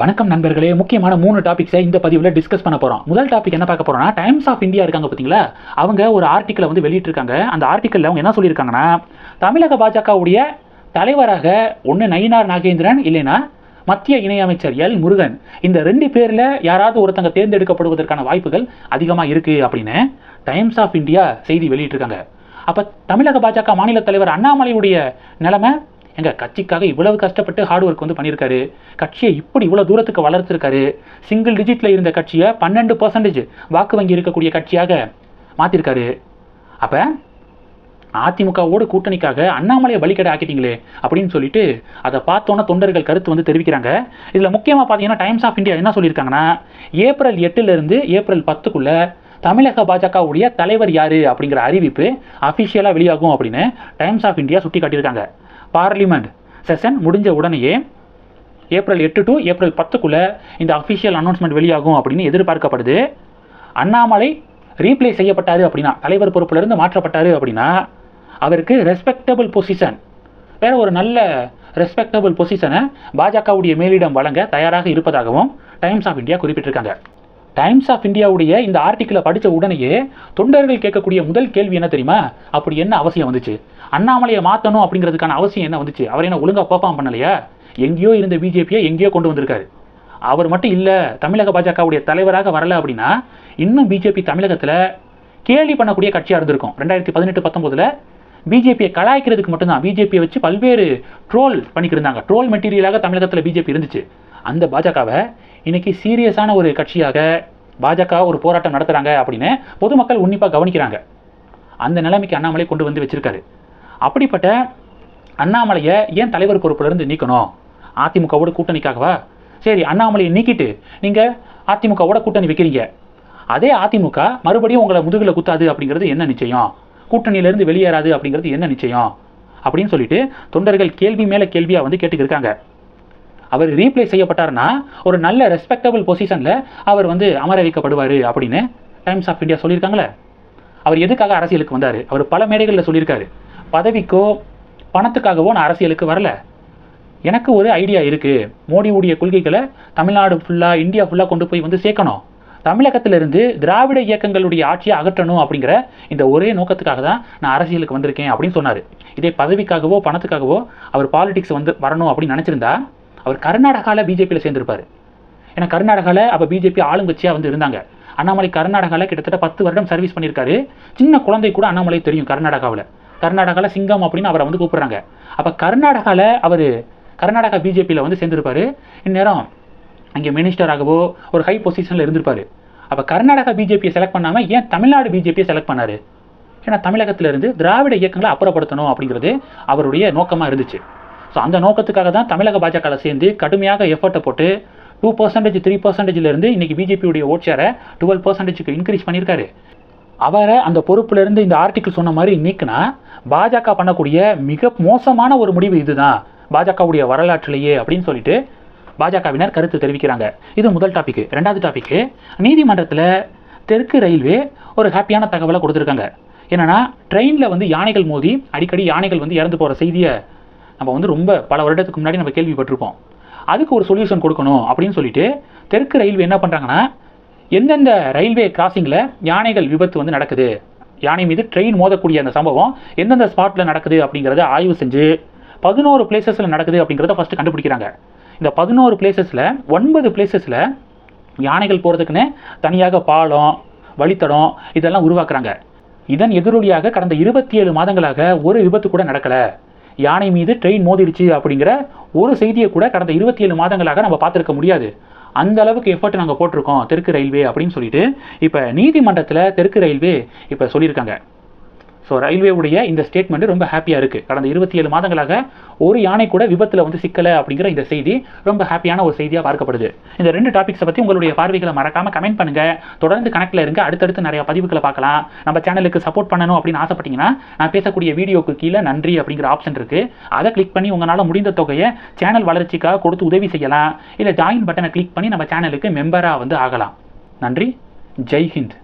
வணக்கம் நண்பர்களே முக்கியமான மூணு டாபிக்ஸை இந்த பதிவில் டிஸ்கஸ் பண்ண போகிறோம் முதல் டாபிக் என்ன பார்க்க போகிறோம்னா டைம்ஸ் ஆஃப் இந்தியா இருக்காங்க பார்த்தீங்களா? அவங்க ஒரு ஆர்டிக்கலை வந்து வெளியிட்டிருக்காங்க. அந்த ஆர்டிக்கலில் அவங்க என்ன சொல்லியிருக்காங்கன்னா தமிழக பாஜகவுடைய தலைவராக ஒன்று நயினார் நாகேந்திரன் இல்லைன்னா மத்திய இணையமைச்சர் எல் முருகன். இந்த ரெண்டு பேரில் யாராவது ஒருத்தங்க தேர்ந்தெடுக்கப்படுவதற்கான வாய்ப்புகள் அதிகமாக இருக்குது அப்படின்னு டைம்ஸ் ஆஃப் இந்தியா செய்தி வெளியிட்டிருக்காங்க. அப்போ தமிழக பாஜக மாநில தலைவர் அண்ணாமலையுடைய நிலைமை எங்கள் கட்சிக்காக இவ்வளவு கஷ்டப்பட்டு ஹார்ட் ஒர்க் வந்து பண்ணியிருக்காரு. கட்சியை இப்படி இவ்வளோ தூரத்துக்கு வளர்த்துருக்காரு. சிங்கிள் டிஜிட்டில் இருந்த கட்சியை பன்னெண்டு பர்சன்டேஜ் வாக்கு வங்கி இருக்கக்கூடிய கட்சியாக மாற்றிருக்காரு அப்போ அதிமுகவோடு கூட்டணிக்காக அண்ணாமலையை வழிகடை ஆக்கிட்டீங்களே அப்படின்னு சொல்லிட்டு அதை பார்த்தோன்னே தொண்டர்கள் கருத்து வந்து தெரிவிக்கிறாங்க. இதில் முக்கியமாக பார்த்தீங்கன்னா டைம்ஸ் ஆஃப் இந்தியா என்ன சொல்லியிருக்காங்கன்னா ஏப்ரல் எட்டுலேருந்து ஏப்ரல் பத்துக்குள்ளே தமிழக பாஜகவுடைய தலைவர் யார் அப்படிங்கிற அறிவிப்பு அஃபிஷியலாக வெளியாகும் அப்படின்னு டைம்ஸ் ஆஃப் இந்தியா சுட்டி காட்டியிருக்காங்க பார்லிமெண்ட் செஷன் முடிஞ்ச உடனேயே ஏப்ரல் எட்டு டு ஏப்ரல் பத்துக்குள்ளே இந்த அஃபிஷியல் அனௌன்ஸ்மெண்ட் வெளியாகும் அப்படின்னு எதிர்பார்க்கப்படுது. அண்ணாமலை ரீப்ளேஸ் செய்யப்பட்டார் அப்படின்னா தலைவர் பொறுப்பிலிருந்து மாற்றப்பட்டார் அப்படின்னா அவருக்கு ரெஸ்பெக்டபிள் பொசிஷன் வேற ஒரு நல்ல ரெஸ்பெக்டபிள் பொசிஷனை பாஜகவுடைய மேலிடம் வழங்க தயாராக இருப்பதாகவும் டைம்ஸ் ஆஃப் இந்தியா குறிப்பிட்டிருக்காங்க. டைம்ஸ் ஆஃப் இந்தியாவுடைய இந்த ஆர்டிக்கிளை படித்த உடனேயே தொண்டர்கள் கேட்கக்கூடிய முதல் கேள்வி என்ன தெரியுமா? அப்படி என்ன அவசியம் வந்துச்சு? அண்ணாமலையை மாற்றணும் அப்படிங்கிறதுக்கான அவசியம் என்ன வந்துச்சு? அவர் என்ன ஒழுங்காக பர்ஃபார்ம் பண்ணலையா? எங்கேயோ இருந்த பிஜேபியை எங்கேயோ கொண்டு வந்திருக்காரு. அவர் மட்டும் இல்லை தமிழக பாஜகவுடைய தலைவராக வரல அப்படின்னா இன்னும் பிஜேபி தமிழகத்தில் கேள்வி பண்ணக்கூடிய கட்சியாக இருந்திருக்கும். ரெண்டாயிரத்தி பதினெட்டு பத்தொம்போதில் பிஜேபியை கலாய்க்கிறதுக்கு மட்டும்தான் பிஜேபியை வச்சு பல்வேறு ட்ரோல் பண்ணிக்கிருந்தாங்க ட்ரோல் மெட்டீரியலாக தமிழகத்தில் பிஜேபி இருந்துச்சு. அந்த பாஜகவை இன்றைக்கி சீரியஸான ஒரு கட்சியாக பாஜக ஒரு போராட்டம் நடத்துகிறாங்க அப்படின்னு பொதுமக்கள் உன்னிப்பாக கவனிக்கிறாங்க. அந்த நிலைமைக்கு அண்ணாமலை கொண்டு வந்து வச்சுருக்காரு. அப்படிப்பட்ட அண்ணாமலையை ஏன் தலைவர் பொறுப்பிலிருந்து நீக்கணும்? அதிமுகவோட கூட்டணிக்காகவா? சரி அண்ணாமலையை நீக்கிட்டு நீங்கள் அதிமுகவோட கூட்டணி வைக்கிறீங்க. அதே அதிமுக மறுபடியும் உங்களை முதுகில் குத்தாது அப்படிங்கிறது என்ன நிச்சயம்? கூட்டணியிலேருந்து வெளியேறாது அப்படிங்கிறது என்ன நிச்சயம்? அப்படின்னு சொல்லிட்டு தொண்டர்கள் கேள்வி மேலே கேள்வியாக வந்து கேட்டுக்கிருக்காங்க இருக்காங்க. அவர் ரீப்ளேஸ் செய்யப்பட்டார்னா ஒரு நல்ல ரெஸ்பெக்டபிள் பொசிஷனில் அவர் வந்து அமர வைக்கப்படுவார் அப்படின்னு டைம்ஸ் ஆஃப் இந்தியா சொல்லியிருக்காங்களே. அவர் எதுக்காக அரசியலுக்கு வந்தார்? அவர் பல மேடைகளில் சொல்லியிருக்காரு. பதவிக்கோ பணத்துக்காகவோ நான் அரசியலுக்கு வரல. எனக்கு ஒரு ஐடியா இருக்குது மோடியுடைய கொள்கைகளை தமிழ்நாடு ஃபுல்லாக இந்தியா ஃபுல்லாக கொண்டு போய் வந்து சேர்க்கணும். தமிழகத்திலிருந்து திராவிட இயக்கங்களுடைய ஆட்சியை அகற்றணும் அப்படிங்கிற இந்த ஒரே நோக்கத்துக்காக தான் நான் அரசியலுக்கு வந்திருக்கேன் அப்படின்னு சொன்னார். இதே பதவிக்காகவோ பணத்துக்காகவோ அவர் பாலிடிக்ஸ் வந்து வரணும் அப்படின்னு நினச்சிருந்தா அவர் கர்நாடகாவில் பிஜேபியில் சேர்ந்திருப்பார். ஏன்னா கர்நாடகாவில் அப்போ பிஜேபி ஆளுங்கட்சியாக வந்து இருந்தாங்க. அண்ணாமலை கர்நாடகாவில் கிட்டத்தட்ட பத்து வருடம் சர்வீஸ் பண்ணியிருக்காரு. சின்ன குழந்தை கூட அண்ணாமலை தெரியும் கர்நாடகாவில். கர்நாடகாவில் சிங்கம் அப்படின்னு அவரை வந்து கூப்பிட்றாங்க. அப்போ கர்நாடகாவில் அவர் கர்நாடகா பிஜேபியில் வந்து சேர்ந்திருப்பார். இந்நேரம் அங்கே மினிஸ்டராகவோ ஒரு ஹை பொசிஷனில் இருந்திருப்பார். அப்போ கர்நாடகா பிஜேபியை செலக்ட் பண்ணாமல் ஏன் தமிழ்நாடு பிஜேபியை செலக்ட் பண்ணார்? ஏன்னா தமிழகத்திலிருந்து திராவிட இயக்கங்களை அப்புறப்படுத்தணும் அப்படிங்கிறது அவருடைய நோக்கமாக இருந்துச்சு. ஸோ அந்த நோக்கத்துக்காக தான் தமிழக பாஜகவில் சேர்ந்து கடுமையாக எஃபர்ட்டை போட்டு டூ பர்சன்டேஜ் த்ரீ பர்சன்டேஜ்லேருந்து இன்றைக்கி பிஜேபியுடைய ஓட் ஷேரை டுவெல் பர்சன்டேஜுக்கு இன்க்ரீஸ் பண்ணியிருக்காரு. அவரை அந்த பொறுப்பிலிருந்து இந்த ஆர்டிக்கிள் சொன்ன மாதிரி நீக்கினா பாஜக பண்ணக்கூடிய மிக மோசமான ஒரு முடிவு இதுதான். பாஜகவுடைய வரலாற்றிலேயே அப்படின்னு சொல்லிட்டு பாஜகவினர் கருத்து தெரிவிக்கிறாங்க. இது முதல் டாபிக் ரெண்டாவது டாபிக் நீதிமன்றத்தில் தெற்கு ரயில்வே ஒரு ஹாப்பியான தகவலை கொடுத்துருக்காங்க. என்னென்னா ட்ரெயினில் வந்து யானைகள் மோதி அடிக்கடி யானைகள் வந்து இறந்து போகிற செய்தியை நம்ம வந்து ரொம்ப பல வருடத்துக்கு முன்னாடி நம்ம கேள்விப்பட்டிருப்போம். அதுக்கு ஒரு சொல்யூஷன் கொடுக்கணும் அப்படின்னு சொல்லிட்டு தெற்கு ரயில்வே என்ன பண்ணுறாங்கன்னா எந்தெந்த ரயில்வே கிராசிங்கில் யானைகள் விபத்து வந்து நடக்குது யானை மீது ட்ரெயின் மோதக்கூடிய அந்த சம்பவம் எந்தெந்த ஸ்பாட்டில் நடக்குது அப்படிங்கிறத ஆய்வு செஞ்சு பதினோரு பிளேசஸில் நடக்குது அப்படிங்கிறத ஃபஸ்ட்டு கண்டுபிடிக்கிறாங்க. இந்த பதினோரு பிளேசஸில் ஒன்பது பிளேசஸில் யானைகள் போகிறதுக்குன்னு தனியாக பாலம் வழித்தடம் இதெல்லாம் உருவாக்குறாங்க. இதன் எதிரொலியாக கடந்த இருபத்தி ஏழு மாதங்களாக ஒரு விபத்து கூட நடக்கலை. யானை மீது ட்ரெயின் மோதிடுச்சு அப்படிங்கிற ஒரு செய்தியை கூட கடந்த இருபத்தி ஏழு மாதங்களாக நம்ம பார்த்துருக்க முடியாது. அந்த அளவுக்கு எஃபர்ட் நாங்கள் போட்டிருக்கோம் தெற்கு ரயில்வே அப்படின்னு சொல்லிட்டு. இப்போ நீதிமன்றத்தில் தெற்கு ரயில்வே இப்போ சொல்லியிருக்காங்க. ஸோ ரயில்வேவுடைய இந்த ஸ்டேட்மெண்ட் ரொம்ப ஹாப்பியாக இருக்குது கடந்த இருபத்தி ஏழு மாதங்களாக ஒரு யானை கூட விபத்தில் வந்து சிக்கலை அப்படிங்கிற இந்த செய்தி ரொம்ப ஹாப்பியான ஒரு செய்தியாக பார்க்கப்படுது. இந்த ரெண்டு டாபிக்ஸை பற்றி உங்களுடைய பார்வைகளை மறக்காமல் கமெண்ட் பண்ணுங்கள் தொடர்ந்து கணக்கில் இருங்க. அடுத்தடுத்து நிறைய பதிவுகளை பார்க்கலாம். நம்ம சேனலுக்கு சப்போர்ட் பண்ணணும் அப்படின்னு ஆசைப்பட்டீங்கன்னா நான் பேசக்கூடிய வீடியோக்கு கீழே நன்றி அப்படிங்கிற ஆப்ஷன் இருக்குது அதை கிளிக் பண்ணி உங்களால் முடிந்த தொகையை சேனல் வளர்ச்சிக்காக கொடுத்து உதவி செய்யலாம். இல்லை ஜாயின் பட்டனை கிளிக் பண்ணி நம்ம சேனலுக்கு மெம்பராக வந்து ஆகலாம். நன்றி. ஜெய் ஹிந்த்.